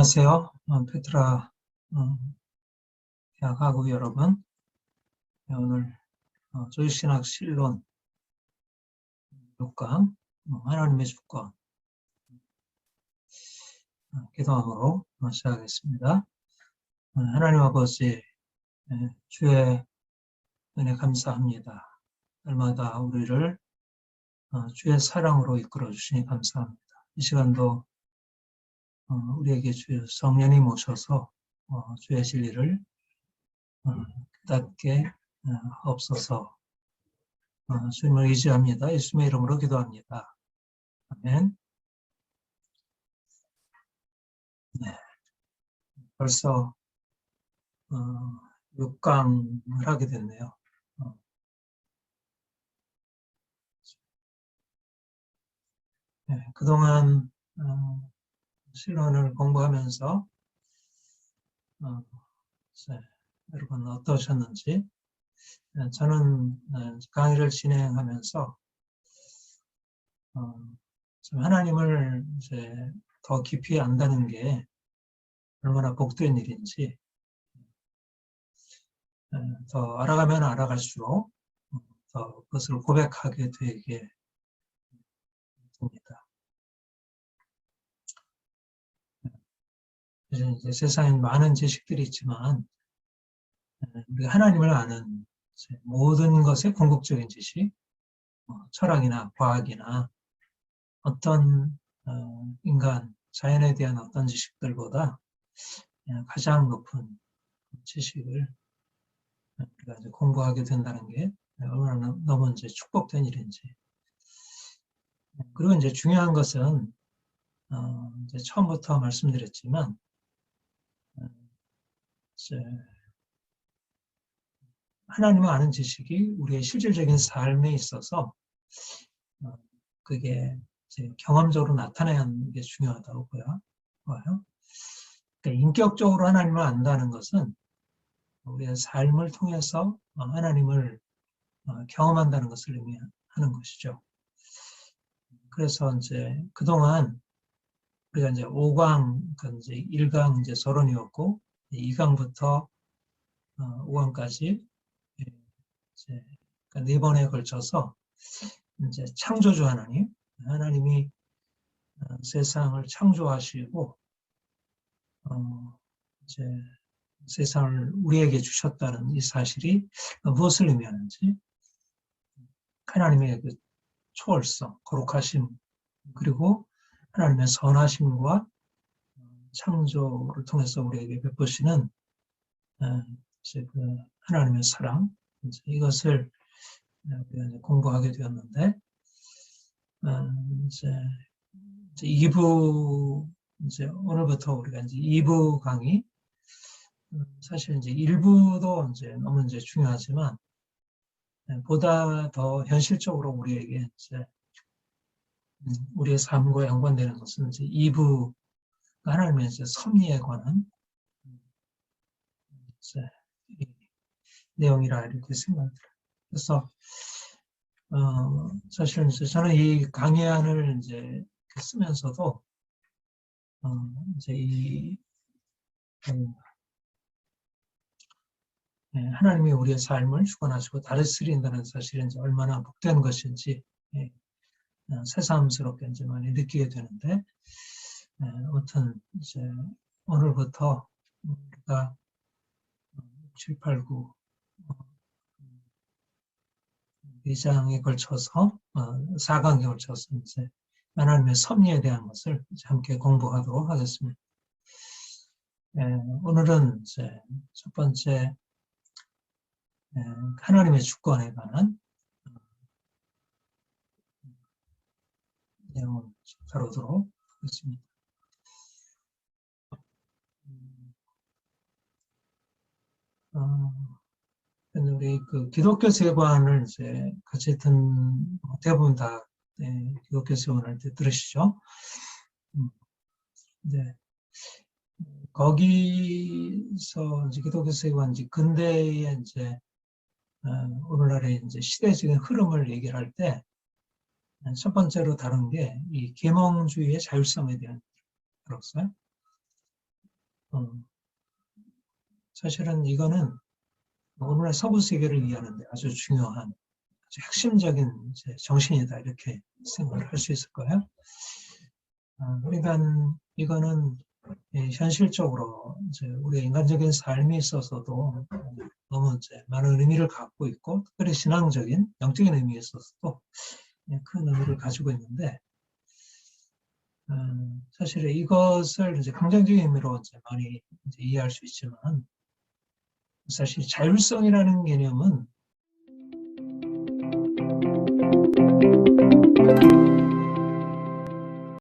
안녕하세요. 어, 페트라 어, 대학하고 여러분. 네, 오늘 어, 조직신학 실론 6강 어, 하나님의 주권 어, 기도함으로 어, 시작하겠습니다. 어, 하나님 아버지 예, 주의 은혜 감사합니다. 날마다 우리를 어, 주의 사랑으로 이끌어 주시니 감사합니다. 이 시간도 어, 우리에게 주 성령이 모셔서 어, 주의 진리를 어, 깨닫게 어, 없어서 어, 주님을 의지합니다. 예수님의 이름으로 기도합니다. 아멘. 네. 벌써 어, 6강을 하게 됐네요. 어. 네, 그동안 어, 실론을 공부하면서 어, 네, 여러분 어떠셨는지 네, 저는 네, 강의를 진행하면서 어, 하나님을 이제 더 깊이 안다는 게 얼마나 복된 일인지 네, 더 알아가면 알아갈수록 더 그것을 고백하게 되게 됩니다. 이제 세상에 많은 지식들이 있지만 우리가 하나님을 아는 모든 것의 궁극적인 지식, 뭐 철학이나 과학이나 어떤 어, 인간, 자연에 대한 어떤 지식들보다 가장 높은 지식을 우리가 이제 공부하게 된다는 게 얼마나 너무 이제 축복된 일인지. 그리고 이제 중요한 것은 어, 이제 처음부터 말씀드렸지만 하나님을 아는 지식이 우리의 실질적인 삶에 있어서 어, 그게 경험적으로 나타나야 하는 게 중요하다고 보여요. 그러니까 인격적으로 하나님을 안다는 것은 우리의 삶을 통해서 어, 하나님을 어, 경험한다는 것을 의미하는 것이죠. 그래서 이제 그동안 우리가 이제 5강, 그 이제 1강 이제 서론이었고 2강부터 5강까지 어, 예, 그러니까 네 번에 걸쳐서 이제 창조주 하나님, 하나님이 어, 세상을 창조하시고 어, 이제 세상을 우리에게 주셨다는 이 사실이 무엇을 의미하는지 하나님의 그 초월성, 거룩하심 그리고 하나님의 선하심과 창조를 통해서 우리에게 베푸시는 어, 이제 그 하나님의 사랑 이것을 공부하게 되었는데 어, 이제, 이제 2부 이제 오늘부터 우리가 이제 2부 강의 음, 사실 이제 1부도 이제 너무 이제 중요하지만 보다 더 현실적으로 우리에게 이제 음, 우리의 삶과 연관되는 것은 이제 2부 하나님의 섭리에 관한 내용이라 이렇게 들어요. 그래서 어, 사실은 이제 저는 이 강의안을 이제 쓰면서도 어, 이제 이 음, 예, 하나님이 우리의 삶을 주관하시고 다스린다는 사실은 이제 얼마나 복된 것인지 예, 어, 새삼스럽게 이제 많이 느끼게 되는데 네, 아무튼 이제 오늘부터 우리가 7, 8, 9 2장에 걸쳐서 4강에 어, 걸쳐서 이제 하나님의 섭리에 대한 것을 함께 공부하도록 하겠습니다. 예, 오늘은 이제 첫 번째 예, 하나님의 주권에 관한 어, 내용을 다루도록 하겠습니다. 어, 우리 그 기독교 세관을 이제 같이 듣는 대부분 다 네, 기독교 세관을 들으시죠. 음, 네. 거기서 이제 기독교 세관 이제 근대의 이제 어, 오늘날의 이제 시대적인 흐름을 얘기할 때 첫 번째로 다룬 게 이 계몽주의의 자율성에 대한 다뤘어요. 어, 사실은 이거는 오늘날 서부 세계를 이해하는데 아주 중요한 아주 핵심적인 정신이다 이렇게 생각을 할 수 있을 거예요. 어, 그러니까 이거는 예, 현실적으로 우리 인간적인 삶에 있어서도 너무 많은 의미를 갖고 있고 특별히 신앙적인 영적인 의미에 있어서도 예, 큰 의미를 가지고 있는데 음, 사실 이것을 이제 긍정적인 의미로 이제 많이 이제 이해할 수 있지만 사실 자율성이라는 개념은